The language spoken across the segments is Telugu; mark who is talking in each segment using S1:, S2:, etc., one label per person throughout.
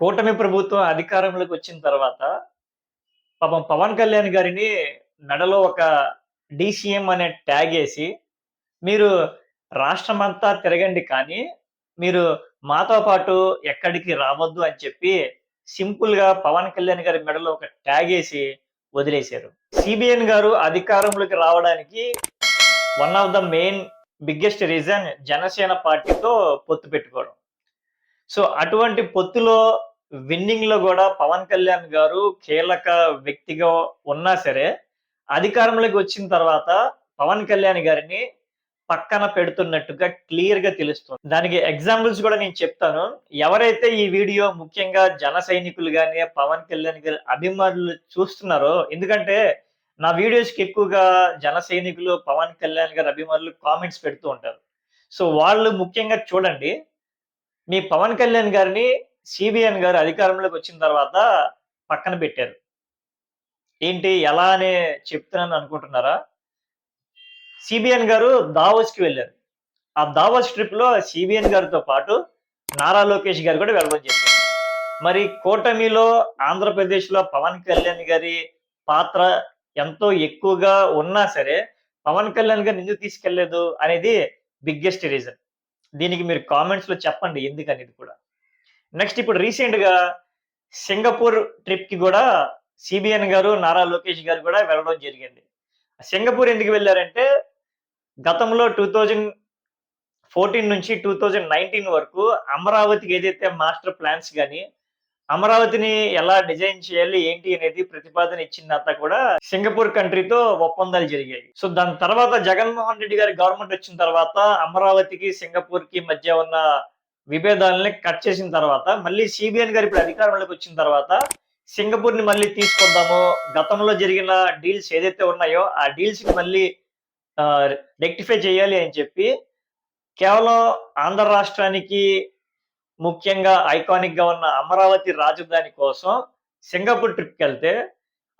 S1: కూటమి ప్రభుత్వం అధికారంలోకి వచ్చిన తర్వాత పాపం పవన్ కళ్యాణ్ గారిని మెడలో ఒక డీసీఎం అనే ట్యాగ్ వేసి మీరు రాష్ట్రమంతా తిరగండి కానీ మీరు మాతో పాటు ఎక్కడికి రావద్దు అని చెప్పి సింపుల్గా పవన్ కళ్యాణ్ గారి మెడలో ఒక ట్యాగ్ వేసి వదిలేశారు. సిబిఎన్ గారు అధికారంలోకి రావడానికి one of the main biggest reason Janasena పార్టీతో పొత్తు పెట్టుకోవడం. సో అటువంటి పొత్తులో విన్నింగ్లో కూడా పవన్ కళ్యాణ్ గారు కీలక వ్యక్తిగా ఉన్నా సరే అధికారంలోకి వచ్చిన తర్వాత పవన్ కళ్యాణ్ గారిని పక్కన పెడుతున్నట్టుగా క్లియర్గా తెలుస్తుంది. దానికి ఎగ్జాంపుల్స్ కూడా నేను చెప్తాను. ఎవరైతే ఈ వీడియో ముఖ్యంగా జన సైనికులు కానీ పవన్ కళ్యాణ్ గారి అభిమానులు చూస్తున్నారో ఎందుకంటే నా వీడియోస్కి ఎక్కువగా జన సైనికులు పవన్ కళ్యాణ్ గారి అభిమానులు కామెంట్స్ పెడుతూ ఉంటారు. సో వాళ్ళు ముఖ్యంగా చూడండి మీ పవన్ కళ్యాణ్ గారిని సిబిఎన్ గారు అధికారంలోకి వచ్చిన తర్వాత పక్కన పెట్టారు. ఏంటి? ఎలా అని చెప్తున్నాను అనుకుంటున్నారా? సిబిఎన్ గారు దావోస్కి వెళ్ళారు. ఆ దావోస్ ట్రిప్లో సిబిఎన్ గారితో పాటు నారా లోకేష్ గారు కూడా వెళ్ళడం జరిగింది. మరి కూటమిలో ఆంధ్రప్రదేశ్లో పవన్ కళ్యాణ్ గారి పాత్ర ఎంతో ఎక్కువగా ఉన్నా సరే పవన్ కళ్యాణ్ గారిని ఎందుకు తీసుకెళ్ళేదు అనేది బిగ్గెస్ట్ రీజన్. దీనికి మీరు కామెంట్స్లో చెప్పండి ఎందుకనేది కూడా. నెక్స్ట్ ఇప్పుడు రీసెంట్గా సింగపూర్ ట్రిప్కి కూడా సిబిఎన్ గారు నారా లోకేష్ గారు కూడా వెళ్ళడం జరిగింది. సింగపూర్ ఎందుకు వెళ్ళారంటే గతంలో టూ థౌజండ్ ఫోర్టీన్ నుంచి టూ థౌజండ్ నైన్టీన్ వరకు అమరావతికి ఏదైతే మాస్టర్ ప్లాన్స్ కానీ అమరావతిని ఎలా డిజైన్ చేయాలి ఏంటి అనేది ప్రతిపాదన ఇచ్చిందంతా కూడా సింగపూర్ కంట్రీతో ఒప్పందాలు జరిగాయి. సో దాని తర్వాత జగన్మోహన్ రెడ్డి గారి గవర్నమెంట్ వచ్చిన తర్వాత అమరావతికి సింగపూర్కి మధ్య ఉన్న విభేదాలని కట్ చేసిన తర్వాత మళ్ళీ సిబిఎన్ గారు ఇప్పుడు అధికారంలోకి వచ్చిన తర్వాత సింగపూర్ని మళ్ళీ తీసుకుందాము గతంలో జరిగిన డీల్స్ ఏదైతే ఉన్నాయో ఆ డీల్స్ని మళ్ళీ రెక్టిఫై చేయాలి అని చెప్పి కేవలం ఆంధ్ర రాష్ట్రానికి ముఖ్యంగా ఐకానిక్గా ఉన్న అమరావతి రాజధాని కోసం సింగపూర్ ట్రిప్కి వెళ్తే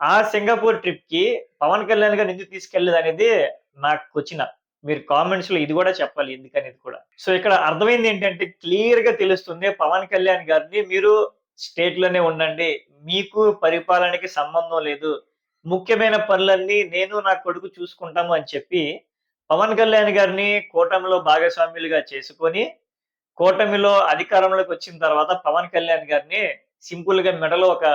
S1: ఆ సింగపూర్ ట్రిప్కి పవన్ కళ్యాణ్ గారు ఎందుకు తీసుకెళ్ళేదు అనేది నాకు వచ్చిన మీరు కామెంట్స్లో ఇది కూడా చెప్పాలి ఎందుకనేది కూడా. సో ఇక్కడ అర్థమైంది ఏంటంటే క్లియర్గా తెలుస్తుంది పవన్ కళ్యాణ్ గారిని మీరు స్టేట్లోనే ఉండండి మీకు పరిపాలనకి సంబంధం లేదు ముఖ్యమైన పనులన్నీ నేను నా కొడుకు చూసుకుంటాము అని చెప్పి పవన్ కళ్యాణ్ గారిని కూటమిలో భాగస్వామ్యులుగా చేసుకొని కూటమిలో అధికారంలోకి వచ్చిన తర్వాత పవన్ కళ్యాణ్ గారిని సింపుల్గా మెడలో ఒక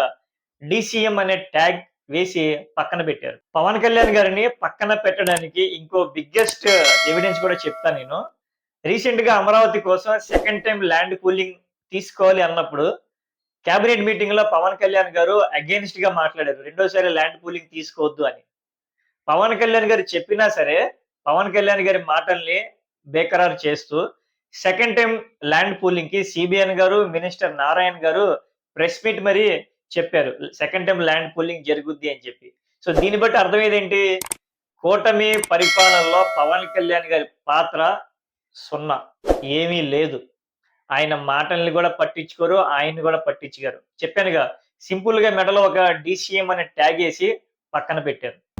S1: డిసిఎం అనే ట్యాగ్ వేసి పక్కన పెట్టారు. పవన్ కళ్యాణ్ గారిని పక్కన పెట్టడానికి ఇంకో బిగ్గెస్ట్ ఎవిడెన్స్ కూడా చెప్తాను నేను. రీసెంట్గా అమరావతి కోసం సెకండ్ టైం ల్యాండ్ కూలింగ్ తీసుకోవాలి అన్నప్పుడు కేబినెట్ మీటింగ్లో పవన్ కళ్యాణ్ గారు అగేన్స్ట్గా మాట్లాడారు. రెండోసారి ల్యాండ్ పూలింగ్ తీసుకోవద్దు అని. పవన్ కళ్యాణ్ గారు చెప్పినా సరే పవన్ కళ్యాణ్ గారి మాటల్ని బేకరారు చేస్తూ సెకండ్ టైం ల్యాండ్ పూలింగ్కి సిబిఎన్ గారు మినిస్టర్ నారాయణ్ గారు ప్రెస్ మీట్ మరి చెప్పారు. సెకండ్ టైం ల్యాండ్ పూలింగ్ జరుగుద్ది అని చెప్పి. సో దీన్ని బట్టి అర్థం ఏంటి కూటమి పరిపాలనలో పవన్ కళ్యాణ్ గారి పాత్ర సున్నా. ఏమీ లేదు. ఆయన మాటల్ని కూడా పట్టించుకోరు ఆయన్ని కూడా పట్టించుకోరు. చెప్పానుగా సింపుల్గా మెడలో ఒక డిసిఎం అనే ట్యాగ్ వేసి పక్కన పెట్టారు.